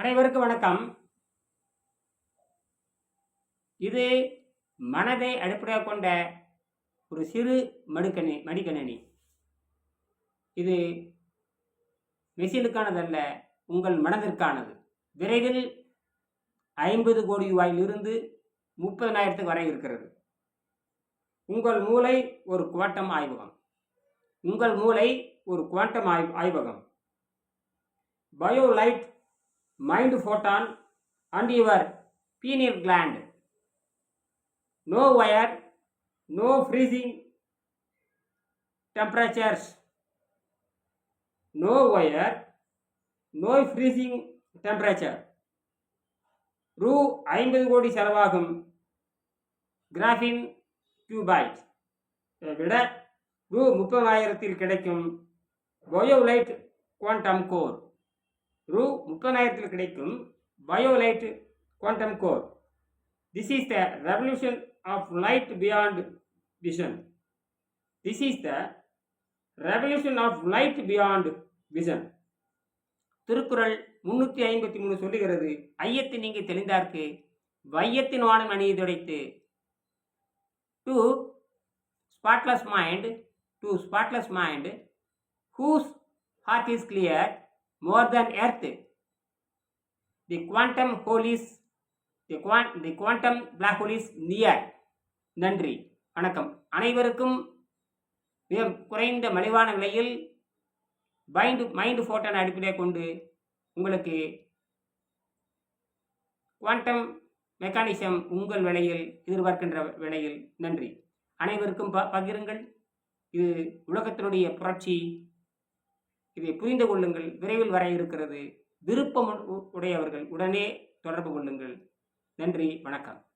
அனைவருக்கும் வணக்கம். இது மனதை அடிப்படையாக கொண்ட ஒரு சிறு மடுக்கணி மடிக்கணினி. இது மெஷினுக்கானதல்ல உங்கள் மனதிற்கானது. விரைவில் ஐம்பது கோடி ரூபாயிலிருந்து முப்பதனாயிரத்துக்கு வரை இருக்கிறது. உங்கள் மூளை ஒரு குவாண்டம் ஆய்வகம். உங்கள் மூளை ஒரு குவாண்டம் ஆய் ஆய்வகம். பயோலைட் mind photon and your pineal gland. No wire, no freezing temperatures. No wire, no freezing temperature. ரூ ஐம்பது கோடி செலவாகும் கிராஃபின் டியூபைட் விட ரூ முப்பதாயிரத்தில் கிடைக்கும் பயோலைட் குவாண்டம் கோர் ரூ முப்பதாயிரத்தில் கிடைக்கும் Biolite quantum core. This is the revolution of light beyond vision this is the revolution of light beyond vision Thirukkural முன்னூற்றி ஐம்பத்தி மூணு சொல்லுகிறது ஐயத்து நீங்கி தெளிந்தார்க்கு வையத்தின் வானம் அணியை துடைத்து to spotless mind to spotless mind whose heart is clear more than earth. The quantum hole is the quant the quantum black hole is near. நன்றி. வணக்கம். அனைவருக்கும் மிக குறைந்த மலிவான விலையில் மைண்டு மைண்டு ஃபோட்டோனை அடிப்படையை கொண்டு உங்களுக்கு குவாண்டம் மெக்கானிசம் உங்கள் விலையில் எதிர்பார்க்கின்ற விலையில் நன்றி. அனைவருக்கும் ப பகிருங்கள். இது உலகத்தினுடைய புரட்சி. இதை புரிந்து கொள்ளுங்கள். விரைவில் வர இருக்கிறது. விருப்பம் உடையவர்கள் உடனே தொடர்பு கொள்ளுங்கள். நன்றி. வணக்கம்.